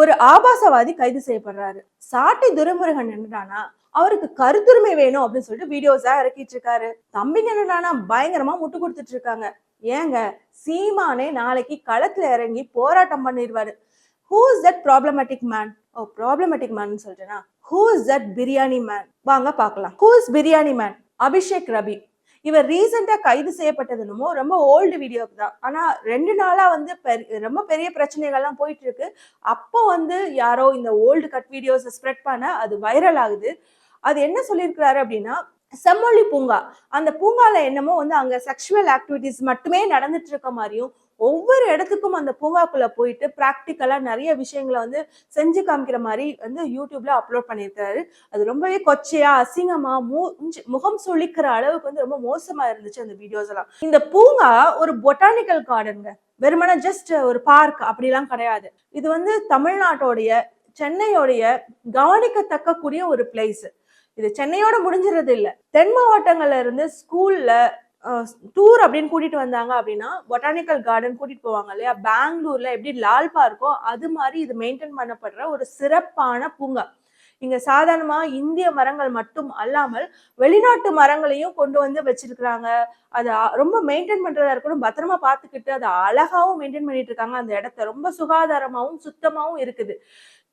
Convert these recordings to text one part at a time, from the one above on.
ஒரு ஆபாசவாதி கைது செய்யப்படுறாரு. சாட்டை துரைமுருகன் என்னடானா அவருக்கு கருத்துரிமை வேணும் அப்படின்னு சொல்லிட்டு வீடியோஸா இறக்கிட்டு இருக்காரு. தம்பிங்க என்னடானா பயங்கரமா முட்டு கொடுத்துட்டு இருக்காங்க. ஏங்க சீமானே நாளைக்கு களத்துல இறங்கி போராட்டம் பண்ணிடுவாரு. Who is that problematic man oh problematic man சொல்லிட்டேனா? Who is that biryani man வாங்க பார்க்கலாம். Who is biryani man Abhishek Rabi. இவர் ரீசெண்டா கைது செய்யப்பட்டது என்னமோ ரொம்ப ஓல்டு வீடியோக்கு தான். ஆனா ரெண்டு நாளா வந்து ரொம்ப பெரிய பிரச்சனைகள்லாம் போயிட்டு இருக்கு அப்போ வந்து யாரோ இந்த ஓல்டு கட் வீடியோஸை ஸ்ப்ரெட் பண்ண அது வைரல் ஆகுது. அது என்ன சொல்லியிருக்கிறாரு அப்படின்னா செம்மொழி பூங்கா. அந்த பூங்கால என்னமோ வந்து அங்க செக்ஷுவல் ஆக்டிவிட்டிஸ் மட்டுமே நடந்துட்டு இருக்க மாதிரியும் ஒவ்வொரு இடத்துக்கும் அந்த பூங்காக்குள்ள போயிட்டு ப்ராக்டிக்கலா நிறைய விஷயங்களை வந்து செஞ்சு காமிக்கிற மாதிரி வந்து யூடியூப்ல அப்லோட் பண்ணியிருக்காரு. அது ரொம்பவே கொச்சையா அசிங்கமா மூஞ்சி- முகம் சுழிக்கிற அளவுக்கு வந்து ரொம்ப மோசமா இருந்துச்சு அந்த வீடியோஸ் எல்லாம். இந்த பூங்கா ஒரு பொட்டானிக்கல் கார்டனுங்க வெறுமனா ஜஸ்ட் ஒரு பார்க் அப்படிலாம் கிடையாது. இது வந்து தமிழ்நாட்டோடைய சென்னையோடைய கவனிக்கத்தக்க கூடிய ஒரு பிளேஸ் இது சென்னையோட முடிஞ்சிறது இல்ல. தென் மாவட்டங்கள்ல இருந்து ஸ்கூல்ல டூர் அப்படின்னு கூட்டிட்டு வந்தாங்க அப்படின்னா பொட்டானிக்கல் கார்டன் கூட்டிட்டு போவாங்க இல்லையா? பெங்களூர்ல எப்படி லால் பார்க்கோ அது மாதிரி இது மெயின்டைன் பண்ணப்படுற ஒரு சிறப்பான பூங்கா. இங்க சாதாரணமா இந்திய மரங்கள் மட்டும் அல்லாமல் வெளிநாட்டு மரங்களையும் கொண்டு வந்து வச்சிருக்கிறாங்க. அதை ரொம்ப மெயின்டைன் பண்றதா இருக்கணும். பத்திரமா பார்த்துக்கிட்டு அதை அழகாவும் மெயின்டைன் பண்ணிட்டு இருக்காங்க. அந்த இடத்த ரொம்ப சுகாதாரமாகவும் சுத்தமாகவும் இருக்குது.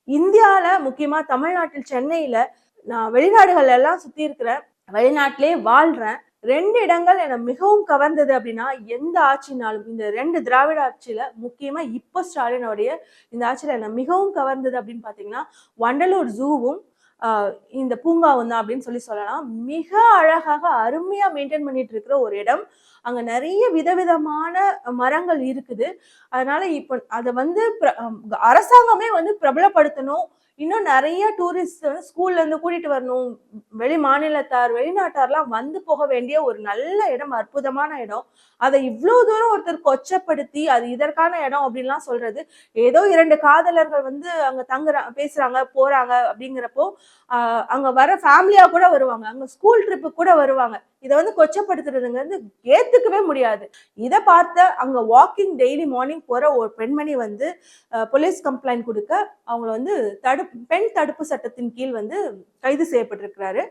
இந்தியால முக்கியமா தமிழ்நாட்டில் சென்னையில நான் வெளிநாடுகள் எல்லாம் சுத்தி இருக்கிறேன் வெளிநாட்டிலே வாழ்றேன். ரெண்டு இடங்கள் என்னை மிகவும் கவர்ந்தது அப்படின்னா எந்த ஆட்சினாலும் இந்த ரெண்டு திராவிட ஆட்சியில முக்கியமா இப்போ ஸ்டாலினுடைய இந்த ஆட்சியில என்னை மிகவும் கவர்ந்தது அப்படின்னு பாத்தீங்கன்னா வண்டலூர் ஜூவும் இந்த பூங்காவும் தான் அப்படின்னு சொல்லி சொல்லலாம். மிக அழகாக அருமையா மெயின்டைன் பண்ணிட்டு இருக்கிற ஒரு இடம். அங்க நிறைய விதவிதமான மரங்கள் இருக்குது. அதனால இப்போ அதை வந்து அரசாங்கமே வந்து பிரபலப்படுத்தணும் இன்னும் நிறைய டூரிஸ்ட் வந்து ஸ்கூல்லேருந்து கூட்டிகிட்டு வரணும். வெளி மாநிலத்தார் வெளிநாட்டார்லாம் வந்து போக வேண்டிய ஒரு நல்ல இடம் அற்புதமான இடம். அதை இவ்வளவு தூரம் ஒருத்தர் கொச்சப்படுத்தி அது இதற்கான இடம் அப்படின்லாம் சொல்றது. ஏதோ இரண்டு காதலர்கள் வந்து அங்க தங்குற பேசுறாங்க போறாங்க அப்படிங்கிறப்போ ஆஹ் அங்க வர ஃபேமிலியா கூட வருவாங்க. அங்க ஸ்கூல் ட்ரிப்பு கூட வருவாங்க. இதை வந்து கொச்சப்படுத்துறதுங்க வந்து ஏத்துக்கவே முடியாது. இதை பார்த்த அங்க வாக்கிங் டெய்லி மார்னிங் போற ஒரு பெண்மணி வந்து போலீஸ் கம்ப்ளைண்ட் கொடுக்க அவங்கள வந்து தடு பெண் தடுப்பு சட்டத்தின் கீழ் வந்து கைது செய்யப்பட்டிருக்கிறாரு.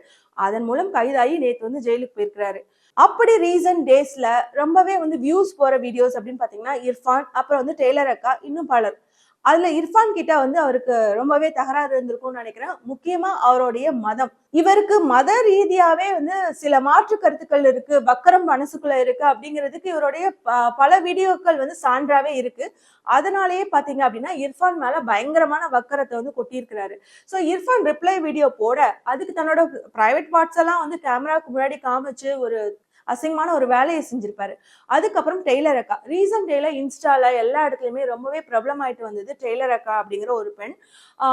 அதன் மூலம் கைதாகி நேத்து வந்து ஜெயிலுக்கு போயிருக்கிறாரு. அப்படி ரீசன்ட் டேஸ்ல ரொம்பவே வந்து வியூஸ் போற வீடியோஸ் அப்படின்னு பாத்தீங்கன்னா இர்ஃபான் அப்புறம் வந்து டெய்லர் அக்கா இன்னும் பலர். அதுல இர்ஃபான் கிட்ட வந்து அவருக்கு ரொம்பவே தகராறு இருந்திருக்கும்னு நினைக்கிறேன். முக்கியமா அவருடைய மதம். இவருக்கு மத ரீதியாவே வந்து சில மாற்று கருத்துக்கள் இருக்கு வக்கரம் மனசுக்குள்ள இருக்கு அப்படிங்கிறதுக்கு இவருடைய ப- பல வீடியோக்கள் வந்து சான்றாவே இருக்கு. அதனாலேயே பாத்தீங்க அப்படின்னா இர்ஃபான் மேல பயங்கரமான வக்கரத்தை வந்து கொட்டியிருக்கிறாரு. ஸோ இர்ஃபான் ரிப்ளை வீடியோ போட அதுக்கு தன்னோட பிரைவேட் பார்ட்ஸ் எல்லாம் வந்து கேமராக்கு முன்னாடி காமிச்சு ஒரு அசிங்கமான ஒரு வேலையை செஞ்சிருப்பாரு. அதுக்கப்புறம் டெய்லர் அக்கா. ரீசன்ட் டேல இன்ஸ்டால எல்லா இடத்துலயுமே ரொம்பவே ப்ராப்ளம் ஆயிட்டு வந்தது டெய்லர் அக்கா அப்படிங்கிற ஒரு பெண்.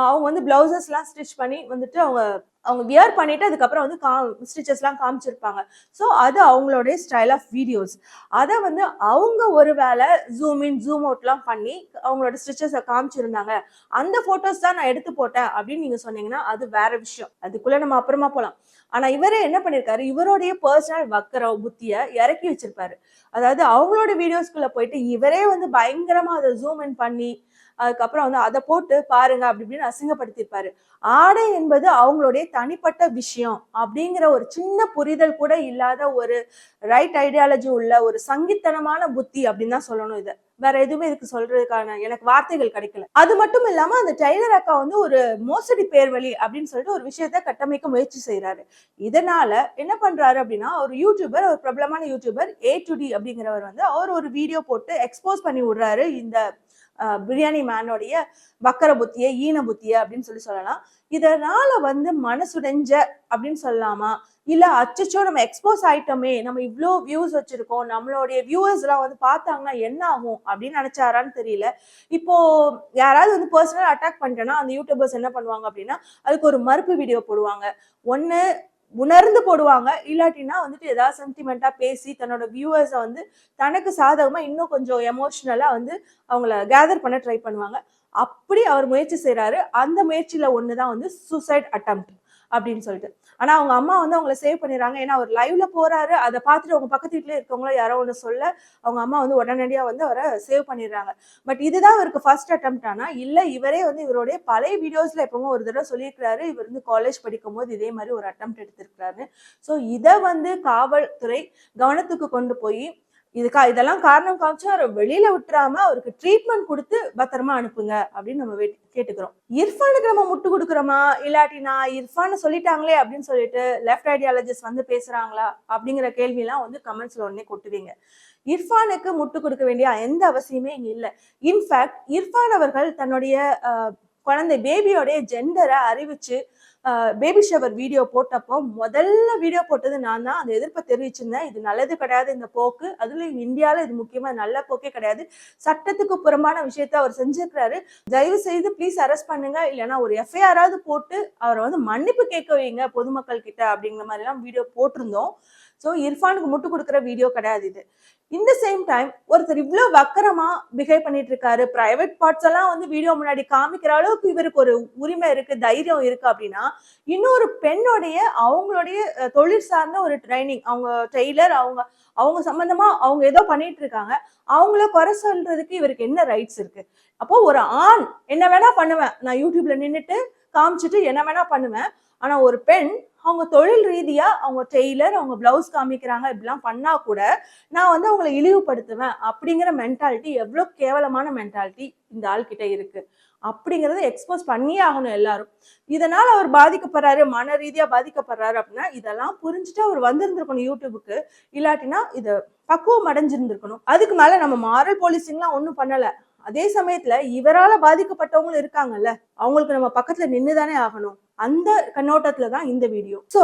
அவங்க வந்து பிளவுசஸ் எல்லாம் ஸ்டிச் பண்ணி வந்துட்டு அவங்க அவங்க வியர் பண்ணிட்டு அதுக்கப்புறம் வந்து கா ஸ்டிச்சஸ்லாம் காமிச்சிருப்பாங்க. ஸோ அது அவங்களுடைய ஸ்டைல் ஆஃப் வீடியோஸ் அதை வந்து அவங்க ஒரு வேளை ஜூம் இன் ஜூம் அவுட்லாம் பண்ணி அவங்களோட ஸ்டிச்சஸை காமிச்சிருந்தாங்க. அந்த ஃபோட்டோஸ் தான் நான் எடுத்து போட்டேன் அப்படின்னு நீங்கள் சொன்னீங்கன்னா அது வேற விஷயம். அதுக்குள்ளே நம்ம அப்புறமா போகலாம் ஆனால் இவரே என்ன பண்ணியிருக்காரு இவருடைய பர்சனல் வக்கர புத்தியை இறக்கி வச்சிருப்பாரு. அதாவது அவங்களோட வீடியோஸ்குள்ளே போயிட்டு இவரே வந்து பயங்கரமாக அதை ஜூம் இன் பண்ணி அதுக்கப்புறம் வந்து அதை போட்டு பாருங்க அப்படி இப்படின்னு அசிங்கப்படுத்தியிருப்பாரு. ஆடை என்பது அவங்களுடைய தனிப்பட்ட விஷயம் அப்படிங்கிற ஒரு சின்ன புரிதல் கூட இல்லாத ஒரு ரைட் ஐடியாலஜி உள்ள ஒரு சங்கித்தனமான புத்தி அப்படின்னு தான் சொல்லணும் இதை. வேற எதுவுமே இதுக்கு சொல்றதுக்கான எனக்கு வார்த்தைகள் கிடைக்கல. அது மட்டும் இல்லாம அந்த டெய்லர் அக்கா வந்து ஒரு மோசடி பேர்வழி அப்படின்னு சொல்லிட்டு ஒரு விஷயத்த கட்டமைக்க முயற்சி செய்யறாரு இதனால என்ன பண்றாரு அப்படின்னா ஒரு யூடியூபர் ஒரு பிரபலமான யூடியூபர் ஏ டு டி அப்படிங்கிறவர் வந்து அவர் ஒரு வீடியோ போட்டு எக்ஸ்போஸ் பண்ணி விடுறாரு இந்த பிரியாணி மேனுடைய வக்கர புத்திய ஈன புத்திய அப்படின்னு சொல்லி சொல்லலாம். இதனால வந்து மனசுடைஞ்ச அப்படின்னு சொல்லலாமா? இல்ல அச்சச்சோ நம்ம எக்ஸ்போஸ் ஆயிட்டோமே நம்ம இவ்வளோ வியூஸ் வச்சிருக்கோம் நம்மளுடைய வியூவர்ஸ் எல்லாம் வந்து பார்த்தாங்கன்னா என்ன ஆகும் அப்படின்னு நினைச்சாரான்னு தெரியல. இப்போ யாராவது வந்து பர்சனல் அட்டாக் பண்ணிட்டேன்னா அந்த யூடியூபர்ஸ் என்ன பண்ணுவாங்க அப்படின்னா அதுக்கு ஒரு மறுப்பு வீடியோ போடுவாங்க. ஒன்று உணர்ந்து போடுவாங்க. இல்லாட்டினா வந்துட்டு ஏதாவது சென்டிமெண்ட்டாக பேசி தன்னோட வியூவர்ஸை வந்து தனக்கு சாதகமாக இன்னும் கொஞ்சம் எமோஷ்னலாக வந்து அவங்கள கேதர் பண்ண ட்ரை பண்ணுவாங்க. அப்படி அவர் முயற்சி செய்கிறாரு அந்த முயற்சியில் ஒன்று தான் வந்து சூசைட் அட்டம்ப்ட் அப்படின்னு சொல்லிட்டு. ஆனா அவங்க அம்மா வந்து அவங்கள சேவ் பண்ணிடுறாங்க. ஏன்னா அவர் லைவ்ல போறாரு. அதை பார்த்துட்டு அவங்க பக்கத்து வீட்டுல இருக்கவங்கள யாரோ ஒன்று சொல்ல அவங்க அம்மா வந்து உடனடியா வந்து அவரை சேவ் பண்ணிடுறாங்க. பட் இதுதான் அவருக்கு ஃபர்ஸ்ட் அட்டம்ப்ட் ஆனா இல்ல இவரே வந்து இவருடைய பழைய வீடியோஸ்ல எப்பவும் ஒரு தடவை சொல்லியிருக்கிறாரு. இவர் வந்து காலேஜ் படிக்கும் போது இதே மாதிரி ஒரு அட்டம் எடுத்திருக்கிறாரு. ஸோ இதை வந்து காவல்துறை கவனத்துக்கு கொண்டு போய் இதுக்கா இதெல்லாம் காரணம் காமிச்சு அவரை வெளியில விட்டுறாம அவருக்கு ட்ரீட்மெண்ட் கொடுத்து பத்திரமா அனுப்புங்க அப்படின்னு நம்ம கேட்டுக்கிறோம். இர்ஃபானுக்கு நம்ம முட்டு கொடுக்குறோமா? இல்லாட்டி நான் இர்ஃபான்னு சொல்லிட்டாங்களே அப்படின்னு சொல்லிட்டு லெஃப்ட் ஐடியாலஜிஸ்ட் வந்து பேசுறாங்களா? அப்படிங்கிற கேள்வியெல்லாம் வந்து கமெண்ட்ஸ்ல உடனே கொட்டுவீங்க. இர்ஃபானுக்கு முட்டு கொடுக்க வேண்டிய எந்த அவசியமே இங்க இல்லை. இன்ஃபேக்ட் இர்ஃபான் அவர்கள் தன்னுடைய குழந்தை பேபியோடைய ஜெண்டரை அறிவிச்சு பேபி ஷவர் வீடியோ போட்டப்போ முதல்ல வீடியோ போட்டது நான் தான் அந்த எதிர்ப்பை தெரிவிச்சிருந்தேன். இது நல்லது கிடையாது இந்த போக்கு. அதுலேயும் இந்தியாவில் இது முக்கியமாக நல்ல போக்கே கிடையாது. சட்டத்துக்கு புறம்பான விஷயத்த அவர் செஞ்சிருக்கிறாரு. தயவு செய்து ப்ளீஸ் அரெஸ்ட் பண்ணுங்க. இல்லைன்னா ஒரு எஃப்ஐஆராவது போட்டு அவரை வந்து மன்னிப்பு கேட்க வைங்க பொதுமக்கள் கிட்ட அப்படிங்கிற மாதிரிலாம் வீடியோ போட்டிருந்தோம். ஸோ இர்ஃபானுக்கு முட்டு கொடுக்குற வீடியோ கிடையாது இது. இந்த சேம் டைம் ஒருத்தர் இவ்வளோ வக்கரமா பிஹேவ் பண்ணிட்டு இருக்காரு. பிரைவேட் பார்ட்ஸ் எல்லாம் வந்து வீடியோ முன்னாடி காமிக்கிற அளவுக்கு இவருக்கு ஒரு உரிமை இருக்கு தைரியம் இருக்கு அப்படின்னா இன்னொரு பெண்ணுடைய அவங்களுடைய தொழில் சார்ந்த ஒரு ட்ரைனிங் அவங்க டெய்லர் அவங்க அவங்க சம்பந்தமா அவங்க ஏதோ பண்ணிட்டு இருக்காங்க. அவங்கள குறை சொல்றதுக்கு இவருக்கு என்ன ரைட்ஸ் இருக்கு? அப்போ ஒரு ஆண் என்ன வேணா பண்ணுவேன். நான் யூடியூப்ல நின்றுட்டு காமிச்சிட்டு என்ன வேணா பண்ணுவேன். ஆனா ஒரு பெண் அவங்க தொழில் ரீதியாக அவங்க டெய்லர் அவங்க ப்ளவுஸ் காமிக்கிறாங்க இப்படிலாம் பண்ணால் கூட நான் வந்து அவங்கள இழிவுபடுத்துவேன் அப்படிங்கிற மென்டாலிட்டி எவ்வளோ கேவலமான மென்டாலிட்டி இந்த ஆள்கிட்ட இருக்குது அப்படிங்கிறத எக்ஸ்போஸ் பண்ணியே ஆகணும் எல்லாரும். இதனால் அவர் பாதிக்கப்படுறாரு மன ரீதியாக பாதிக்கப்படுறாரு அப்படின்னா இதெல்லாம் புரிஞ்சுட்டு அவர் வந்திருந்திருக்கணும் யூடியூபுக்கு. இல்லாட்டினா இதை பக்குவம் அடைஞ்சிருந்திருக்கணும். அதுக்கு மேலே நம்ம மாரல் போலீசிங்லாம் ஒன்றும் பண்ணலை. அதே சமயத்துல இவரால பாதிக்கப்பட்டவங்களும் இருக்காங்கல்ல அவங்களுக்கு நம்ம பக்கத்துல நின்றுதானே ஆகணும். அந்த கண்ணோட்டத்துல தான் இந்த வீடியோ சோ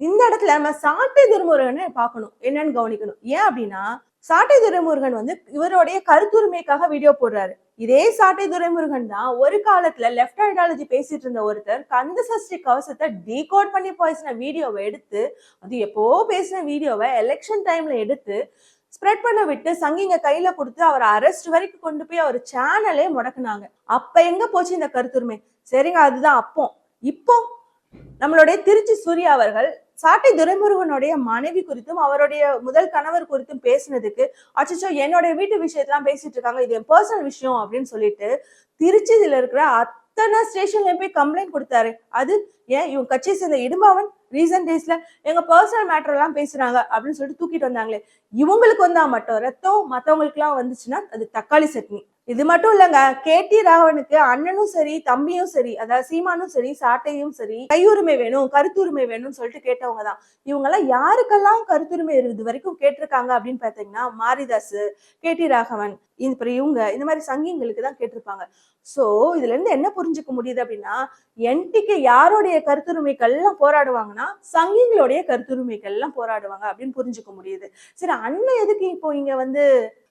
இந்த இடத்துல நம்ம சாட்டை துருமுருகனை பார்க்கணும். என்னன்னு கவனிக்கணும். ஏன் அப்படின்னா சாட்டை துரைமுருகன் வந்து இவருடைய கருத்துரிமைக்காக வீடியோ போடுறாரு. இதே சாட்டை துரைமுருகன் தான் ஒரு காலத்துல லெஃப்ட் ஐடாலஜி பேசிட்டு இருந்த ஒருத்தர் கந்த சஷ்டி கவசத்தை டீகோட் பண்ணி பேசின வீடியோவை எடுத்து அது எப்போ பேசின வீடியோவை எலெக்ஷன் டைம்ல எடுத்து ஸ்ப்ரெட் பண்ண விட்டு சங்கிங்க கையில கொடுத்து அவர் அரெஸ்ட் வரைக்கும் கொண்டு போய் அவர் சேனலே முடக்குனாங்க. அப்ப எங்க போச்சு இந்த கருத்துரிமை? சரிங்க அதுதான் அப்போ. இப்போ நம்மளுடைய திருச்சி சூர்யா அவர்கள் சாட்டை துரைமுருகனுடைய மனைவி குறித்தும் அவருடைய முதல் கணவர் குறித்தும் பேசினதுக்கு அச்சோ என்னுடைய வீட்டு விஷயத்தெல்லாம் பேசிட்டு இருக்காங்க இது என் பர்சனல் விஷயம் அப்படின்னு சொல்லிட்டு திருச்சியில இருக்கிற அத்தனை ஸ்டேஷன்ல போய் கம்ப்ளைண்ட் கொடுத்தாரு. அது ஏன் இவன் கட்சியை சேர்ந்த இடும்பாவன்? ரீசன்ட் டேஸ்ல எங்க பர்சனல் மேட்டர் எல்லாம் பேசுறாங்க அப்படின்னு சொல்லிட்டு தூக்கிட்டு வந்தாங்களே. இவங்களுக்கு வந்தா மட்டும் ரத்தம் மத்தவங்களுக்கு எல்லாம் வந்துச்சுன்னா அது தக்காளி சட்னி. இது மட்டும் இல்லங்க கேடி ராகவனுக்கு அண்ணனும் சரி தம்பியும் சரி அதாவது சீமானும் சரி சாட்டையும் சரி கையுரிமை வேணும் கருத்துரிமை வேணும்னு சொல்லிட்டு கேட்டவங்க தான். இவங்க எல்லாம் யாருக்கெல்லாம் கருத்துரிமை இது வரைக்கும் கேட்டிருக்காங்க அப்படின்னு பார்த்தீங்கன்னா மாரிதாஸ் கேடி ராகவன் அப்புறம் இவங்க இந்த மாதிரி சங்கிங்களுக்கு தான் கேட்டிருப்பாங்க. ஸோ இதுல இருந்து என்ன புரிஞ்சுக்க முடியுது அப்படின்னா என்டிக்கு யாருடைய கருத்துரிமைகள் எல்லாம் போராடுவாங்கன்னா சங்கிங்களுடைய கருத்துரிமைகள் எல்லாம் போராடுவாங்க அப்படின்னு புரிஞ்சுக்க முடியுது. சரி அண்ணன் எதுக்கு இப்போ இங்க வந்து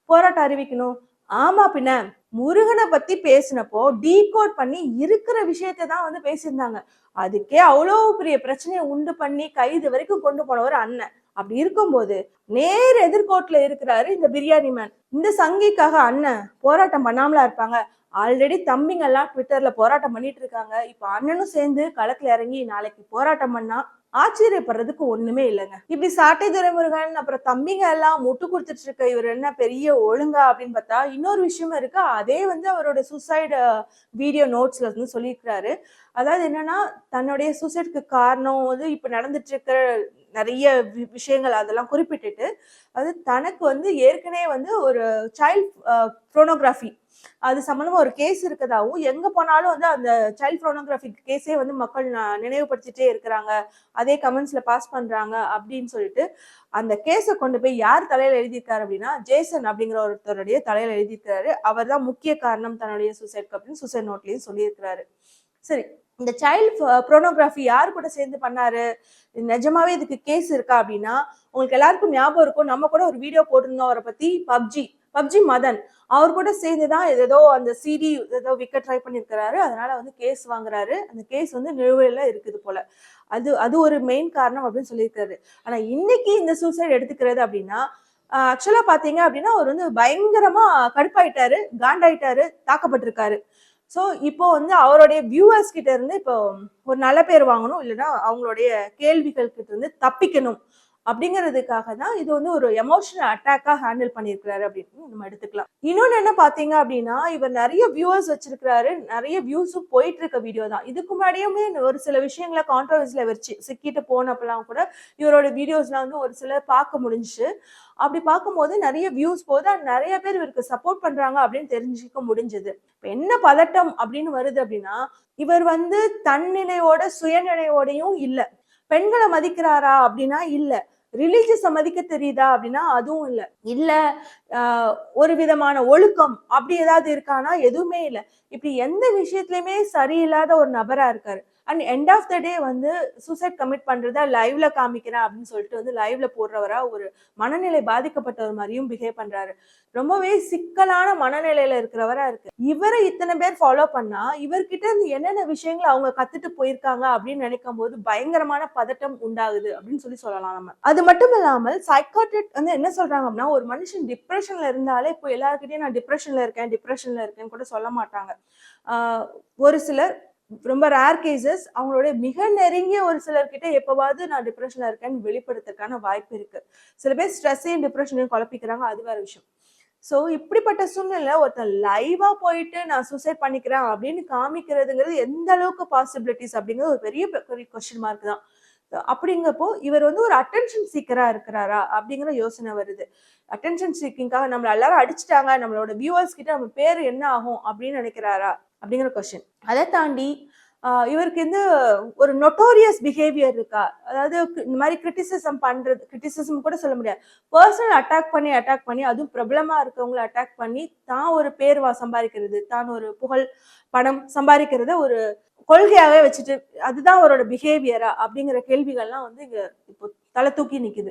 போராட்டம் அறிவிக்கணும்? ஆமா பின்ன முருகனை பத்தி பேசினப்போ டீகோட் பண்ணி இருக்கிற விஷயத்தை தான் வந்து பேசியிருந்தாங்க. அதுக்கே அவ்வளோ பெரிய பிரச்சனையை உண்டு பண்ணி கைது வரைக்கும் கொண்டு போனவர் அண்ணன். அப்படி இருக்கும்போது நேர் எதிர்கோட்டில் இருக்கிறாரு இந்த பிரியாணி மேன். இந்த சங்கிக்காக அண்ணன் போராட்டம் பண்ணாமலா இருப்பாங்க. ஆல்ரெடி தம்பிங்க எல்லாம் ட்விட்டர்ல போராட்டம் பண்ணிட்டு இருக்காங்க. இப்ப அண்ணனும் சேர்ந்து களத்துல இறங்கி நாளைக்கு போராட்டம் பண்ணா ஆச்சரியப்படுறதுக்கு ஒண்ணுமே இல்லைங்க. இப்படி சாட்டை துரைமுருகன் அப்புறம் தம்பிங்க எல்லாம் முட்டு கொடுத்துட்டு இருக்க இவர் என்ன பெரிய ஒழுங்கா அப்படின்னு பார்த்தா இன்னொரு விஷயமும் இருக்கு. அதே வந்து அவரோட சூசைடு வீடியோ நோட்ஸ்ல வந்து சொல்லியிருக்கிறாரு. அதாவது என்னன்னா தன்னுடைய சூசைடுக்கு காரணம் வந்து இப்ப நடந்துட்டு இருக்கிற நிறைய வி- விஷயங்கள் அதெல்லாம் குறிப்பிட்டுட்டு அது தனக்கு வந்து ஏற்கனவே வந்து ஒரு சைல்ட் ப்ரோனோகிராஃபி அது சம்மந்தமாக ஒரு கேஸ் இருக்கதாகவும் எங்கே போனாலும் வந்து அந்த சைல்ட் ப்ரோனோகிராஃபி கேஸே வந்து மக்கள் நினைவுபடுத்திட்டே இருக்கிறாங்க. அதே கமெண்ட்ஸில் பாஸ் பண்ணுறாங்க அப்படின்னு சொல்லிட்டு அந்த கேஸை கொண்டு போய் யார் தலையில் எழுதியிருக்காரு அப்படின்னா ஜேசன் அப்படிங்கிற ஒருத்தருடைய தலையில் எழுதியிருக்காரு. அவர் தான் முக்கிய காரணம் தன்னுடைய சூசைட் அப்படின்னு சூசைட் நோட்லேயும் சொல்லியிருக்கிறாரு. சரி இந்த சைல்ட் ப்ரோனோகிராஃபி யார் கூட சேர்ந்து பண்ணாரு? நிஜமாவே இதுக்கு கேஸ் இருக்கா அப்படின்னா உங்களுக்கு எல்லாருக்கும் ஞாபகம் இருக்கும். நம்ம கூட ஒரு வீடியோ போட்டிருந்தோம் அவரை பத்தி பப்ஜி பப்ஜி மதன். அவர் கூட சேர்ந்து தான் ஏதோ அந்த சிடி ஏதோ விக்கெட் ட்ரை பண்ணியிருக்கிறாரு. அதனால வந்து கேஸ் வாங்குறாரு. அந்த கேஸ் வந்து நிலுவையில இருக்குது போல. அது அது ஒரு மெயின் காரணம் அப்படின்னு சொல்லியிருக்காரு. ஆனா இன்னைக்கு இந்த சூசைட் எடுத்துக்கிறது அப்படின்னா ஆக்சுவலா பாத்தீங்க அப்படின்னா அவர் வந்து பயங்கரமா கடுப்பாயிட்டாரு காண்டாயிட்டாரு தாக்கப்பட்டிருக்காரு. ஸோ இப்போ வந்து அவருடைய வியூவர்ஸ் கிட்ட இருந்து இப்போ ஒரு நல்ல பேர் வாங்கணும் இல்லைன்னா அவங்களுடைய கேள்விகள் கிட்ட இருந்து தப்பிக்கணும். அப்படிங்கிறதுக்காக தான் இது வந்து ஒரு எமோஷனல் அட்டாக்காக ஹேண்டில் பண்ணியிருக்கிறாரு அப்படின்னு நம்ம எடுத்துக்கலாம். இன்னொன்று என்ன பார்த்தீங்க அப்படின்னா இவர் நிறைய வியூவர்ஸ் வச்சிருக்கிறாரு நிறைய வியூஸும் போயிட்டு இருக்க வீடியோ தான். இதுக்கு முன்னாடியுமே ஒரு சில விஷயங்களை கான்ட்ரவர்சியில் வச்சு சிக்கிட்டு போனப்பெல்லாம் கூட இவரோட வீடியோஸ்லாம் வந்து ஒரு சிலர் பார்க்க முடிஞ்சுச்சு. அப்படி பார்க்கும்போது நிறைய வியூஸ் போது நிறைய பேர் இவருக்கு சப்போர்ட் பண்றாங்க அப்படின்னு தெரிஞ்சுக்க முடிஞ்சது. இப்போ என்ன பதட்டம் அப்படின்னு வருது அப்படின்னா இவர் வந்து தன்னிலையோட சுயநிலையோடையும் இல்லை. பெண்களை மதிக்கிறாரா அப்படின்னா இல்லை. ரிலீஜியஸ் மதிக்க தெரியுதா அப்படின்னா அதுவும் இல்லை. இல்லை ஒரு விதமான ஒழுக்கம் அப்படி ஏதாவது இருக்கானா? எதுவுமே இல்லை. இப்படி எந்த விஷயத்துலையுமே சரியில்லாத ஒரு நபராக இருக்காரு. And end of the day வந்து சூசைட் கமிட் பண்ணுறதா லைவ்ல காமிக்கிறேன் அப்படின்னு சொல்லிட்டு வந்து லைவ்ல போடுறவரா ஒரு மனநிலை பாதிக்கப்பட்டவர் மாதிரியும் பிஹேவ் பண்றாரு. ரொம்பவே சிக்கலான மனநிலையில இருக்கிறவரா இருக்கு. இவரை இத்தனை பேர் ஃபாலோ பண்ணா இவர்கிட்ட இருந்து என்னென்ன விஷயங்களை அவங்க கத்துட்டு போயிருக்காங்க அப்படின்னு நினைக்கும் போது பயங்கரமான பதட்டம் உண்டாகுது அப்படின்னு சொல்லி சொல்லலாம் நம்ம. அது மட்டும் இல்லாமல் சைக்காட்ரிக் வந்து என்ன சொல்றாங்க அப்படின்னா ஒரு மனுஷன் டிப்ரெஷன்ல இருந்தாலே இப்போ எல்லாருக்கிட்டையும் நான் டிப்ரெஷன்ல இருக்கேன் டிப்ரெஷன்ல இருக்கேன்னு கூட சொல்ல மாட்டாங்க. ஒரு சிலர் ரொம்ப ரேர் கேசஸ் அவங்களுடைய மிக நெருங்கிய ஒரு சிலர்கிட்ட எப்போவாவது நான் டிப்ரெஷன்ல இருக்கேன்னு வெளிப்படுத்துறதுக்கான வாய்ப்பு இருக்கு. சில பேர் ஸ்ட்ரெஸ்ஸையும் டிப்ரெஷனையும் குழப்பிக்கிறாங்க? அது வேற விஷயம். ஸோ இப்படிப்பட்ட சூழ்நிலை ஒருத்தன் லைவா போயிட்டு நான் சூசைட் பண்ணிக்கிறேன் அப்படின்னு காமிக்கிறதுங்கிறது எந்த அளவுக்கு பாசிபிலிட்டிஸ் அப்படிங்கிறது ஒரு பெரிய பெரிய கொஸ்டின் மார்க் தான். அப்படிங்கிறப்போ அப்படிங்கப்போ இவர் வந்து ஒரு அட்டென்ஷன் சீக்கராக இருக்கிறாரா அப்படிங்கிற யோசனை வருது. அட்டென்ஷன் சீக்கிங்காக நம்மளை எல்லாரும் அடிச்சிட்டாங்க. நம்மளோட வியூவர்ஸ் கிட்ட நம்ம பேர் என்ன ஆகும் அப்படின்னு நினைக்கிறாரா? அப்படிங்கிற கொஸ்டின் அதை தாண்டி இவருக்கு வந்து ஒரு நொட்டோரியஸ் பிஹேவியர் இருக்கா? அதாவது இந்த மாதிரி கிரிட்டிசிசம் பண்றது கிரிட்டிசிசம் கூட சொல்ல முடியாது. பர்சனல் அட்டாக் பண்ணி அட்டாக் பண்ணி அதுவும் பிரபலமா இருக்கவங்கள அட்டாக் பண்ணி தான் ஒரு பேர்வா சம்பாதிக்கிறது தான் ஒரு புகழ் பணம் சம்பாதிக்கிறத ஒரு கொள்கையாகவே வச்சுட்டு அதுதான் அவரோட பிஹேவியரா அப்படிங்கிற கேள்விகள்லாம் வந்து இங்க இப்போ தலை தூக்கி நிக்குது.